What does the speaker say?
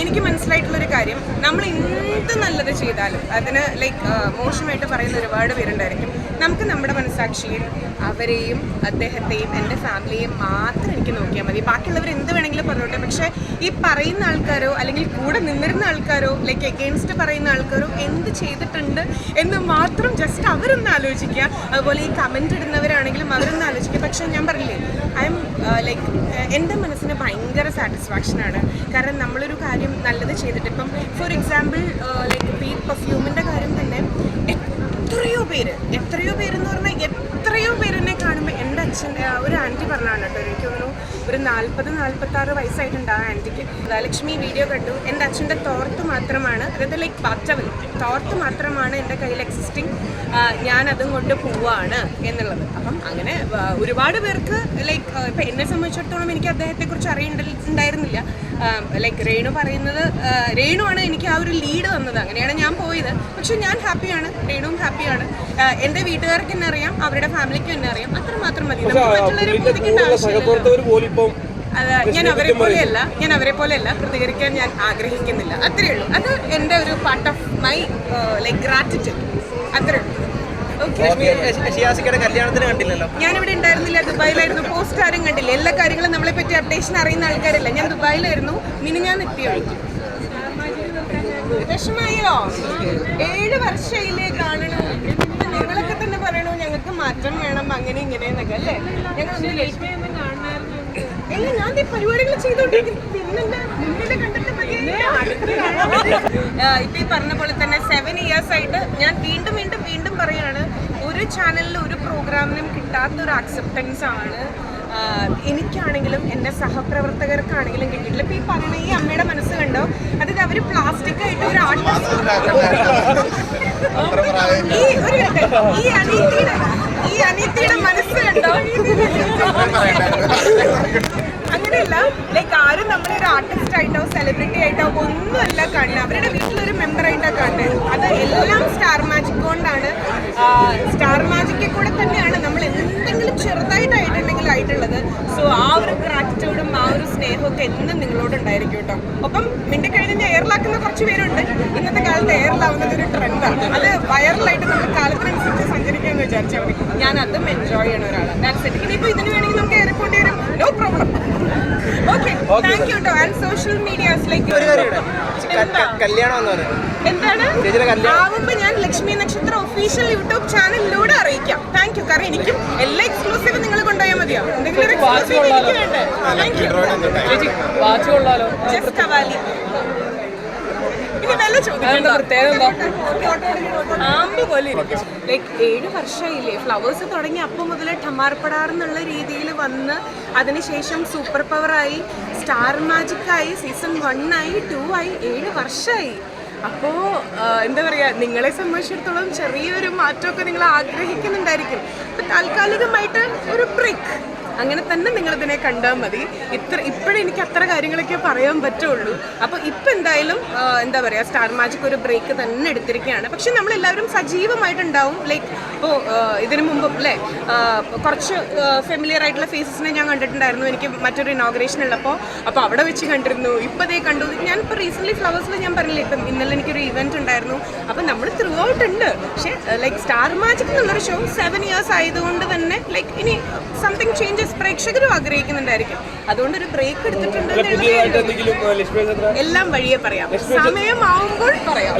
എനിക്ക് മനസ്സിലായിട്ടുള്ളൊരു കാര്യം നമ്മൾ എന്ത് നല്ലത് ചെയ്താലും അതിന് ലൈക്ക് മോശമായിട്ട് പറയുന്ന ഒരുപാട് പേരുണ്ടായിരിക്കും. നമുക്ക് നമ്മുടെ മനസ്സാക്ഷിയും അവരെയും അദ്ദേഹത്തെയും എന്റെ ഫാമിലിയെയും മാത്രം എനിക്ക് നോക്കിയാൽ മതി. ബാക്കിയുള്ളവർ എന്ത് വേണമെങ്കിലും പറഞ്ഞോട്ടെ. പക്ഷേ ഈ പറയുന്ന ആൾക്കാരോ അല്ലെങ്കിൽ കൂടെ നിന്നിരുന്ന ആൾക്കാരോ ലൈക്ക് എഗെയിൻസ്റ്റ് പറയുന്ന ആൾക്കാരോ എന്ത് ചെയ്തിട്ടുണ്ട് എന്ന് മാത്രം ജസ്റ്റ് അവരൊന്ന് ആലോചിക്കുക. അതുപോലെ ഈ കമന്റ് ഇടുന്നവരാണെങ്കിലും അവരൊന്ന് ആലോചിക്കുക. പക്ഷേ ഞാൻ പറഞ്ഞില്ലേ ഐ എം ലൈക്ക് എന്റെ മനസ്സിന് ഭയങ്കര സാറ്റിസ്ഫാക്ഷനാണ് കാരണം നമ്മളൊരു കാര്യം ചെയ്തിട്ട് ഇപ്പം ഫോർ എക്സാമ്പിൾ ലൈക്ക് പീ പെർഫ്യൂമിന്റെ കാര്യം തന്നെ എത്രയോ പേര് എത്രയോ പേരെന്ന് പറഞ്ഞാൽ എത്രയോ പേരെന്നെ കാണുമ്പോൾ എന്റെ അച്ഛൻ ഒരു ആന്റി പറഞ്ഞാണ് കേട്ടോ എനിക്ക് തോന്നുന്നു ഒരു നാൽപ്പത് നാൽപ്പത്താറ് വയസ്സായിട്ടുണ്ട് ആ ആന്റിക്ക് ലക്ഷ്മി വീഡിയോ കണ്ടു. എന്റെ അച്ഛന്റെ തോർത്ത് മാത്രമാണ് അതായത് ലൈക്ക് ബാറ്റവൽ തോർത്ത് മാത്രമാണ് എന്റെ കയ്യിൽ എക്സിസ്റ്റിംഗ് ഞാനതും കൊണ്ട് പോവാണ് എന്നുള്ളത്. അപ്പം അങ്ങനെ ഒരുപാട് പേർക്ക് ലൈക്ക് ഇപ്പം എന്നെ സംബന്ധിച്ചിടത്തോളം എനിക്ക് അദ്ദേഹത്തെക്കുറിച്ച് അറിയണ്ടായിരുന്നില്ല ലൈക്ക് രേണു പറയുന്നത് രേണു ആണ് എനിക്ക് ആ ഒരു ലീഡ് തന്നത്. അങ്ങനെയാണ് ഞാൻ പോയത്. പക്ഷെ ഞാൻ ഹാപ്പിയാണ് രേണുവും ഹാപ്പിയാണ് എന്റെ വീട്ടുകാർക്ക് എന്നെ അറിയാം. അവരുടെ ഫാമിലിക്ക് എന്നെ അറിയാം. അത്രമാത്രം മതി. മറ്റുള്ളവരെ ബോധിക്കേണ്ട ഞാൻ അവരെ പോലെയല്ല. ഞാൻ അവരെ പോലെയല്ല. പ്രതികരിക്കാൻ ഞാൻ ആഗ്രഹിക്കുന്നില്ല. അത്രേ ഉള്ളൂ. അത് എന്റെ ഒരു part of my like gratitude അത്രേ ഉള്ളൂ. ഓക്കെ ഷിയാസിക്കയുടെ കല്യാണത്തിന് കണ്ടില്ലല്ലോ? ദുബായിലായിരുന്നു പോസ്റ്റ് ആരും കണ്ടില്ല. എല്ലാ കാര്യങ്ങളും നമ്മളെ പറ്റി അപ്ഡേഷൻ അറിയുന്ന ആൾക്കാരല്ല. ഞാൻ ദുബായിലായിരുന്നു. മിനി ഞാൻ എത്തി ഒഴിക്കും വിഷമായോ? ഏഴ് വർഷയിലേ കാണണം നിങ്ങളൊക്കെ തന്നെ പറയണു ഞങ്ങൾക്ക് മാറ്റം വേണം അങ്ങനെ ഇങ്ങനെ എന്നൊക്കെ അല്ലേ ഞങ്ങൾ ഇല്ല ഞാൻ ഈ പരിപാടികൾ ചെയ്തോണ്ടിരിക്കുന്നു. പിന്നെന്താ കണ്ടിട്ട് ഇപ്പൊ ഈ പറഞ്ഞ പോലെ തന്നെ സെവൻ ഇയേഴ്സ് ആയിട്ട് ഞാൻ വീണ്ടും വീണ്ടും വീണ്ടും പറയാണ് ഒരു ചാനലിൽ ഒരു പ്രോഗ്രാമിനും കിട്ടാത്ത ഒരു ആക്സെപ്റ്റൻസ് ആണ്. എനിക്കാണെങ്കിലും എന്റെ സഹപ്രവർത്തകർക്കാണെങ്കിലും കിട്ടിയിട്ടില്ല. ഇപ്പം ഈ പറയുന്ന ഈ അമ്മയുടെ മനസ്സ് കണ്ടോ? അതായത് അവർ പ്ലാസ്റ്റിക് ആയിട്ട് ഒരു ഈ ഒരു ഈ അനീതിയുടെ ഈ അനീതിയുടെ മനസ്സ് കണ്ടോ? അങ്ങനെയല്ല ലൈക്ക് ആരും നമ്മളെ ഒരു ആർട്ടിസ്റ്റ് ആയിട്ടോ സെലിബ്രിറ്റി ആയിട്ടോ ഒന്നുമല്ല കാണുന്നത്. അവരുടെ വീട്ടിലൊരു മെമ്പർ ആയിട്ടാ കാണുന്നത്. അത് എല്ലാം സ്റ്റാർ മാജിക് കൊണ്ടാണ്. സ്റ്റാർ മാജിക്കിൽ കൂടെ തന്നെയാണ് നമ്മൾ എന്തെങ്കിലും ചെറുതായിട്ടായിട്ടുണ്ടെങ്കിൽ ആയിട്ടുള്ളത്. സോ ആ ഒരു ഗ്രാറ്റിറ്റ്യൂഡും ആ ഒരു സ്നേഹവും ഒക്കെ എന്നും നിങ്ങളോട് ഉണ്ടായിരിക്കും കേട്ടോ. അപ്പം മിണ്ടി കഴിഞ്ഞ് എയർലാക്കുന്ന കുറച്ച് പേരുണ്ട്. ഇന്നത്തെ കാലത്ത് എയറിലാവുന്നത് ഒരു ട്രെൻഡാണ് അത് വൈറലായിട്ട് നമ്മൾ കാലത്തിനനുസരിച്ച് സഞ്ചരിക്കാമെന്ന് വിചാരിച്ചാൽ മതി. ഞാൻ അതും എൻജോയ് ചെയ്യണ ഒരാളാണ്. ഇനിയിപ്പോൾ ഇതിന് വേണമെങ്കിൽ no problem okay thank you കേട്ടോ ആൻഡ് സോഷ്യൽ മീഡിയാസ് ലൈക്ക് കല്യാണം എന്ന് പറയുന്നത്. എന്താണ്? ആവുമ്പോ ഞാൻ ലക്ഷ്മി നക്ഷത്ര ഒഫീഷ്യൽ യൂട്യൂബ് ചാനലിലൂടെ അറിയിക്കാം. താങ്ക് യു കാരണം എനിക്കും എല്ലാ എക്സ്ക്ലൂസീവ് നിങ്ങൾ കൊണ്ടുപോയാൽ മതിയോ? എന്തെങ്കിലും ഒരു എക്സ്ക്ലൂസീവ് എനിക്ക് വേണ്ടേ? താങ്ക് യു ജസ്റ്റ് കവാലി. അതെന്താ പ്രത്യേകത? ആമ്പ് പോലെ ലൈക്ക് ഏഴ് വർഷമായില്ലേ ഫ്ലവേഴ്സ് തുടങ്ങി അപ്പം മുതൽ എന്നുള്ള രീതിയിൽ വന്ന് അതിനുശേഷം സൂപ്പർ പവറായി സ്റ്റാർ മാജിക് ആയി സീസൺ വൺ ആയി ടു ആയി ഏഴ് വർഷമായി അപ്പോൾ എന്താ പറയുക നിങ്ങളെ സംബന്ധിച്ചിടത്തോളം ചെറിയൊരു മാറ്റമൊക്കെ നിങ്ങൾ ആഗ്രഹിക്കുന്നുണ്ടായിരിക്കും അപ്പോൾ താൽക്കാലികമായിട്ട് ഒരു ബ്രേക്ക് അങ്ങനെ തന്നെ നിങ്ങൾ ഇതിനെ കണ്ടാൽ മതി. ഇത്ര ഇപ്പോഴും എനിക്ക് അത്ര കാര്യങ്ങളൊക്കെ പറയാൻ പറ്റുള്ളൂ. അപ്പോൾ ഇപ്പം എന്തായാലും എന്താ പറയുക സ്റ്റാർ മാജിക് ഒരു ബ്രേക്ക് തന്നെ എടുത്തിരിക്കുകയാണ്. പക്ഷെ നമ്മളെല്ലാവരും സജീവമായിട്ടുണ്ടാവും. ലൈക്ക് ഇപ്പോൾ ഇതിനു മുമ്പ് അല്ലേ? കുറച്ച് ഫെമിലിയർ ആയിട്ടുള്ള ഫേസസിനെ ഞാൻ കണ്ടിട്ടുണ്ടായിരുന്നു. എനിക്ക് മറ്റൊരു ഇനോഗ്രേഷൻ ഉള്ളപ്പോൾ അപ്പോൾ അവിടെ വെച്ച് കണ്ടിരുന്നു. ഇപ്പോൾ ദേ കണ്ടു. ഞാൻ ഇപ്പോൾ റീസെന്റ്ലി ഫ്ലവേഴ്സിൽ ഞാൻ പറഞ്ഞില്ലേ ഇപ്പം ഇന്നലെ എനിക്കൊരു ഇവന്റ് ഉണ്ടായിരുന്നു. ഔട്ട് ഉണ്ട്. പക്ഷേ ലൈക്ക് സ്റ്റാർ മാജിക് എന്നുള്ളൊരു ഷോ സെവൻ ഇയേഴ്സ് ആയതുകൊണ്ട് തന്നെ ലൈക്ക് ഇനി സംതിങ് ചേഞ്ചസ് പ്രേക്ഷകരും ആഗ്രഹിക്കുന്നുണ്ടായിരിക്കും. അതുകൊണ്ട് ഒരു ബ്രേക്ക് എടുത്തിട്ടുണ്ട് എല്ലാം വഴിയെ പറയാം. സമയമാവുമ്പോൾ പറയാം.